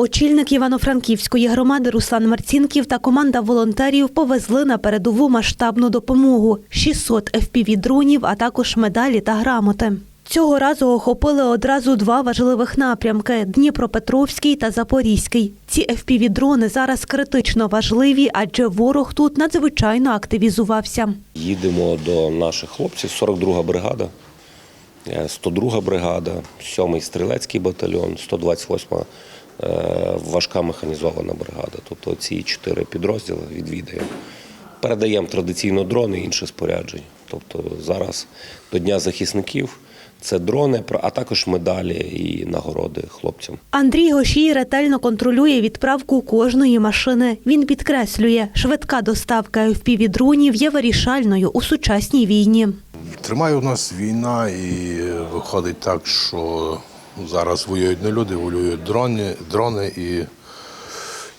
Очільник Івано-Франківської громади Руслан Марцінків та команда волонтерів повезли на передову масштабну допомогу 600 FPV-дронів, а також медалі та грамоти. Цього разу охопили одразу два важливих напрямки Дніпропетровський та Запорізький. Ці FPV-дрони зараз критично важливі, адже ворог тут надзвичайно активізувався. Їдемо до наших хлопців, 42 бригада, е, 102 бригада, 7-й стрілецький батальйон, 128 е, важка механізована бригада. Тобто ці чотири підрозділи відвідаємо. Передаємо традиційно дрони і інше спорядження. Тобто зараз до Дня захисників це дрони, а також медалі і нагороди хлопцям. Андрій Гошій ретельно контролює відправку кожної машини. Він підкреслює, швидка доставка FPV-дронів є вирішальною у сучасній війні. Тримає у нас війна і виходить так, що зараз воюють не люди, воюють дрони, дрони і,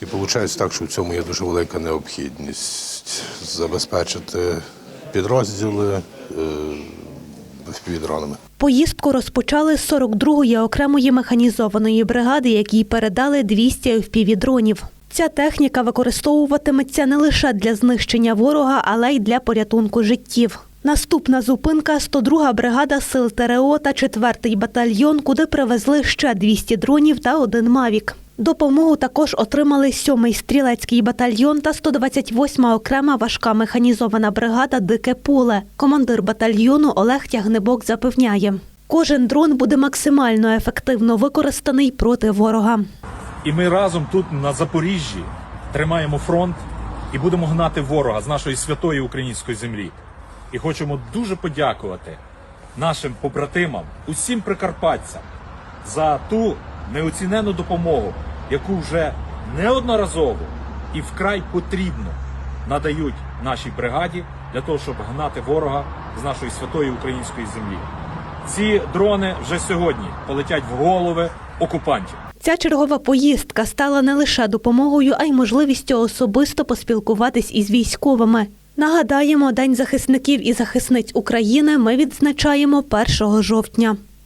і виходить так, що в цьому є дуже велика необхідність забезпечити підрозділи е, дронами. Поїздку розпочали з 42-ї окремої механізованої бригади, якій передали 200 FPV-дронів. Ця техніка використовуватиметься не лише для знищення ворога, але й для порятунку життів. Наступна зупинка 102 бригада сил ТРО та 4-й батальйон, куди привезли ще 200 дронів та один мавік. Допомогу також отримали 7-й стрілецький батальйон та 128-ма окрема важка механізована бригада Дике поле. Командир батальйону Олег Тягнебок запевняє, кожен дрон буде максимально ефективно використаний проти ворога. І ми разом тут на Запоріжжі тримаємо фронт і будемо гнати ворога з нашої святої української землі. І хочемо дуже подякувати нашим побратимам, усім прикарпатцям за ту неоцінену допомогу, яку вже неодноразово і вкрай потрібно надають нашій бригаді для того, щоб гнати ворога з нашої святої української землі. Ці дрони вже сьогодні полетять в голови окупантів. Ця чергова поїздка стала не лише допомогою, а й можливістю особисто поспілкуватись із військовими. Нагадаємо, День захисників і захисниць України ми відзначаємо 1 жовтня.